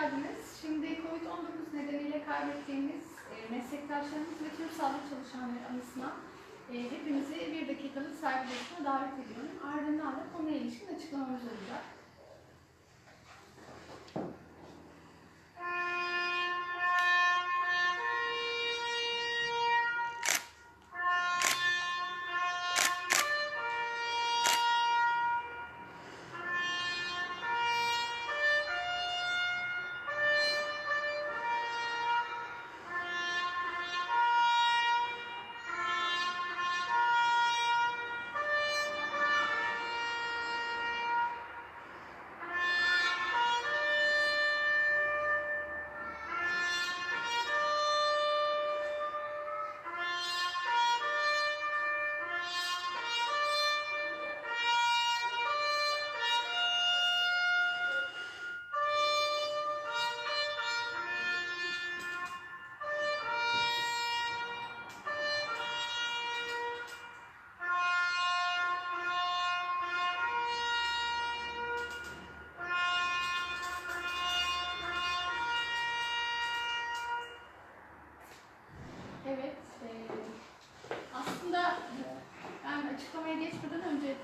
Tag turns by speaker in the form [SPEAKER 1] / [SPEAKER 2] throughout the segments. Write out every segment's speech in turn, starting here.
[SPEAKER 1] geldiniz. Şimdi COVID-19 nedeniyle kaybettiğimiz e, meslektaşlarımız ve tüm sağlık çalışanları anısına e, hepimizi bir dakikalık saygı davet ediyorum. Ardından da konuya ilişkin olacak.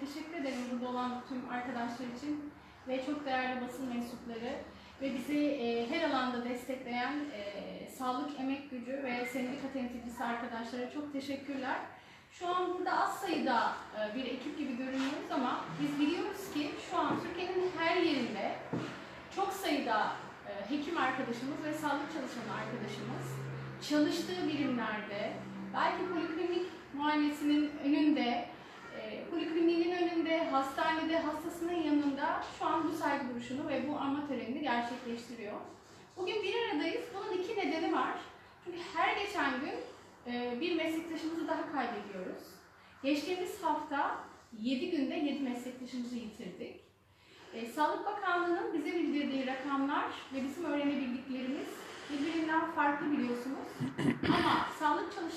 [SPEAKER 1] Teşekkür ederim burada olan tüm arkadaşlar için ve çok değerli basın mensupları ve bizi e, her alanda destekleyen e, sağlık emek gücü ve sendika temsilcisi arkadaşlara çok teşekkürler. Şu an burada az sayıda e, bir ekip gibi görünüyoruz ama biz biliyoruz ki şu an Türkiye'nin her yerinde çok sayıda e, hekim arkadaşımız ve sağlık çalışanı arkadaşımız çalıştığı birimlerde, belki poliklinik muayenesinin önünde, polikliniğin önünde, hastanede, hastasının yanında şu an bu saygı duruşunu ve bu anma törenini gerçekleştiriyor. Bugün bir aradayız. Bunun iki nedeni var. Çünkü her geçen gün e, bir meslektaşımızı daha kaybediyoruz. Geçtiğimiz hafta 7 günde 7 meslektaşımızı yitirdik. E, Sağlık Bakanlığı'nın bize bildirdiği rakamlar ve bizim öğrenebildiklerimiz birbirinden farklı biliyorsunuz. Ama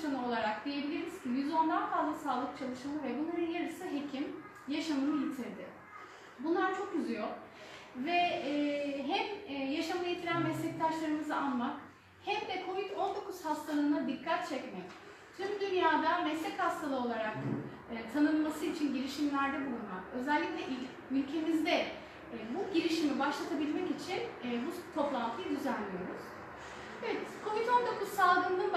[SPEAKER 1] çalışanı olarak diyebiliriz ki 110'dan fazla sağlık çalışanı ve bunların yarısı hekim yaşamını yitirdi. Bunlar çok üzüyor. Ve e, hem e, yaşamını yitiren meslektaşlarımızı anmak hem de COVID-19 hastalığına dikkat çekmek, tüm dünyada meslek hastalığı olarak e, tanınması için girişimlerde bulunmak, özellikle ülkemizde e, bu girişimi başlatabilmek için e, bu toplantıyı düzenliyoruz. Evet, COVID-19 salgınının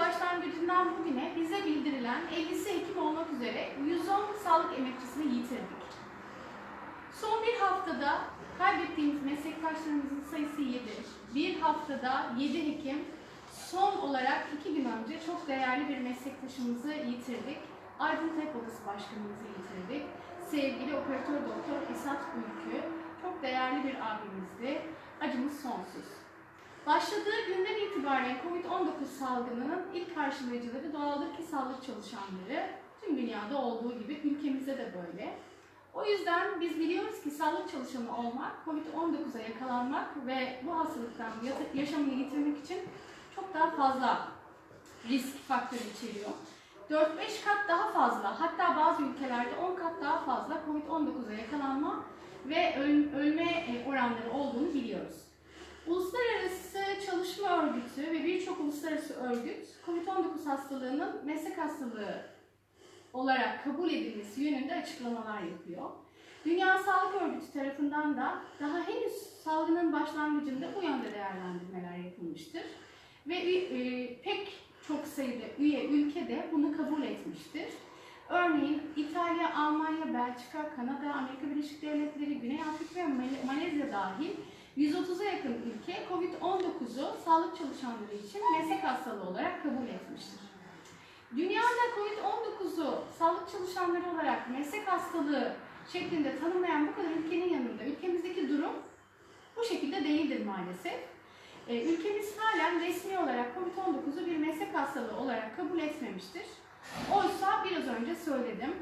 [SPEAKER 1] başlangıcından bugüne bize bildirilen 50'si hekim olmak üzere 110 sağlık emekçisini yitirdik. Son bir haftada kaybettiğimiz meslektaşlarımızın sayısı 7. Bir haftada 7 hekim, son olarak 2 gün önce çok değerli bir meslektaşımızı yitirdik. Aydın Tek Odası Başkanımızı yitirdik. Sevgili operatör doktor İsat Ülkü, çok değerli bir abimizdi. Acımız sonsuz. Başladığı günden itibaren COVID-19 salgınının ilk karşılayıcıları doğaldır ki sağlık çalışanları. Tüm dünyada olduğu gibi ülkemizde de böyle. O yüzden biz biliyoruz ki sağlık çalışanı olmak, COVID-19'a yakalanmak ve bu hastalıktan yaşamını yitirmek için çok daha fazla risk faktörü içeriyor. 4-5 kat daha fazla, hatta bazı ülkelerde 10 kat daha fazla COVID-19'a yakalanma ve öl- ölme e, oranları olduğunu biliyoruz. Uluslararası Çalışma Örgütü ve birçok uluslararası örgüt COVID-19 hastalığının meslek hastalığı olarak kabul edilmesi yönünde açıklamalar yapıyor. Dünya Sağlık Örgütü tarafından da daha henüz salgının başlangıcında bu yönde değerlendirmeler yapılmıştır. Ve e, pek çok sayıda üye ülke de bunu kabul etmiştir. Örneğin İtalya, Almanya, Belçika, Kanada, Amerika Birleşik Devletleri, Güney Afrika ve Male- Malezya dahil 130'a yakın ülke COVID-19'u sağlık çalışanları için meslek hastalığı olarak kabul etmiştir. Dünyada COVID-19'u sağlık çalışanları olarak meslek hastalığı şeklinde tanımlayan bu kadar ülkenin yanında ülkemizdeki durum bu şekilde değildir maalesef. Ee, ülkemiz halen resmi olarak COVID-19'u bir meslek hastalığı olarak kabul etmemiştir. Oysa biraz önce söyledim.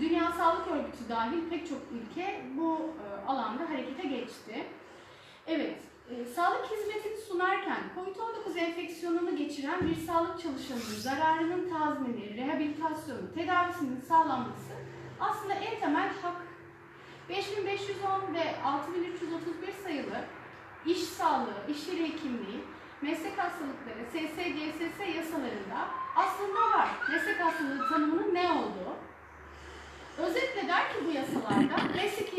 [SPEAKER 1] Dünya Sağlık Örgütü dahil pek çok ülke bu e, alanda harekete geçti. Evet, e, sağlık hizmetini sunarken COVID-19 enfeksiyonunu geçiren bir sağlık çalışanının zararının tazmini, rehabilitasyonu, tedavisinin sağlanması aslında en temel hak. 5510 ve 6331 sayılı iş sağlığı, iş yeri hekimliği, meslek hastalıkları, SSGSS yasalarında aslında var. Meslek hastalığı tanımının ne olduğu. Özetle der ki bu yasalarda risklere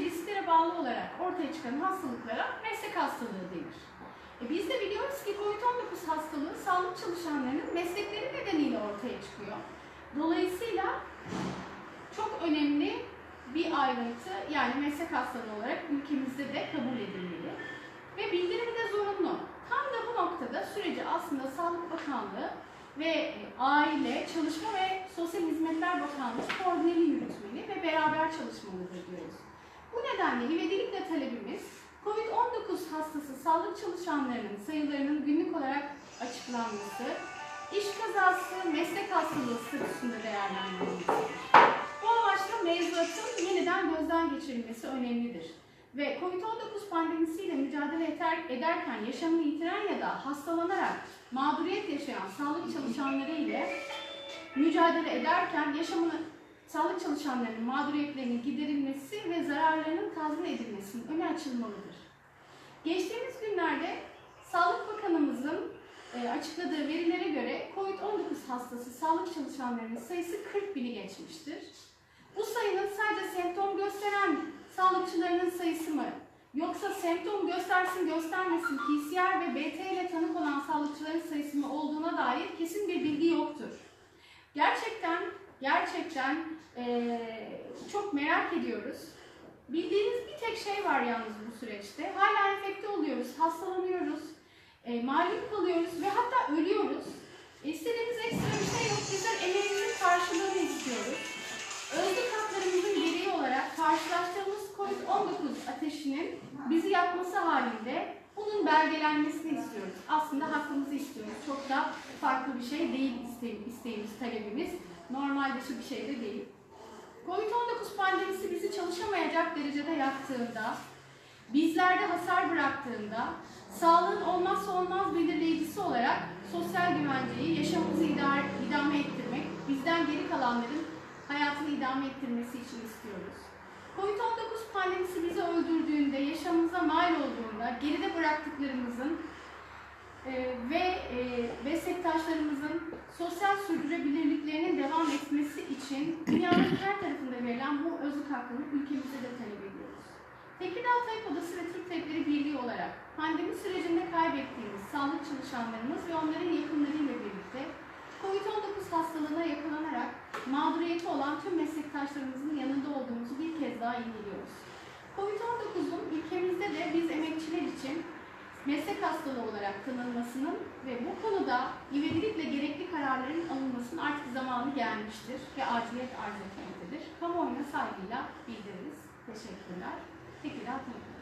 [SPEAKER 1] olarak ortaya çıkan hastalıklara meslek hastalığı denir. E biz de biliyoruz ki COVID-19 hastalığı sağlık çalışanlarının meslekleri nedeniyle ortaya çıkıyor. Dolayısıyla çok önemli bir ayrıntı yani meslek hastalığı olarak ülkemizde de kabul edilmeli. Ve bildirimi de zorunlu. Tam da bu noktada süreci aslında Sağlık Bakanlığı ve Aile, Çalışma ve Sosyal Hizmetler Bakanlığı koordineli yürütmeli ve beraber çalışmalıdır diyoruz. Nedenle ivedilikle talebimiz COVID-19 hastası sağlık çalışanlarının sayılarının günlük olarak açıklanması, iş kazası, meslek hastalığı statüsünde değerlendirilmesidir. Bu amaçla mevzuatın yeniden gözden geçirilmesi önemlidir. Ve COVID-19 pandemisiyle mücadele eder, ederken yaşamını yitiren ya da hastalanarak mağduriyet yaşayan sağlık çalışanları ile mücadele ederken yaşamını sağlık çalışanlarının mağduriyetlerinin giderilmesi zararlarının tazmin edilmesinin önü açılmalıdır. Geçtiğimiz günlerde Sağlık Bakanımızın e, açıkladığı verilere göre COVID-19 hastası sağlık çalışanlarının sayısı 40 bini geçmiştir. Bu sayının sadece semptom gösteren sağlıkçılarının sayısı mı? Yoksa semptom göstersin göstermesin PCR ve BT ile tanı konan sağlıkçıların sayısı mı olduğuna dair kesin bir bilgi yoktur. Gerçekten, gerçekten eee, çok merak ediyoruz. Bildiğimiz bir tek şey var yalnız bu süreçte. Hala enfekte oluyoruz, hastalanıyoruz, e, mağlup kalıyoruz ve hatta ölüyoruz. E, ekstra bir şey yok. Bizler emeğimizin karşılığını istiyoruz. Özlük haklarımızın gereği olarak karşılaştığımız COVID-19 ateşinin bizi yakması halinde bunun belgelenmesini istiyoruz. Aslında hakkımızı istiyoruz. Çok da farklı bir şey değil iste- isteğimiz, talebimiz. Normal dışı bir şey de değil. Covid-19 pandemisi bizi çalışamayacak derecede yaktığında, bizlerde hasar bıraktığında, sağlığın olmazsa olmaz belirleyicisi olarak sosyal güvenceyi, yaşamımızı idare, idame ettirmek, bizden geri kalanların hayatını idame ettirmesi için istiyoruz. Covid-19 pandemisi bizi öldürdüğünde, yaşamımıza mal olduğunda, geride bıraktıklarımızın ve e, meslektaşlarımızın sosyal sürdürülebilirliklerinin devam etmesi için dünyanın her tarafında verilen bu özlük hakkını ülkemizde de talep ediyoruz. Tekirdağ Tabip Odası ve Türk Tabipleri Birliği olarak pandemi sürecinde kaybettiğimiz sağlık çalışanlarımız ve onların yakınlarıyla birlikte COVID-19 hastalığına yakalanarak mağduriyeti olan tüm meslektaşlarımızın yanında olduğumuzu bir kez daha iniliyoruz. COVID-19'un ülkemizde de meslek hastalığı olarak tanınmasının ve bu konuda ivedilikle gerekli kararların alınmasının artık zamanı gelmiştir ve aciliyet arz etmektedir. Kamuoyuna saygıyla bildiririz. Teşekkürler. Tekirdağ tanıtırız.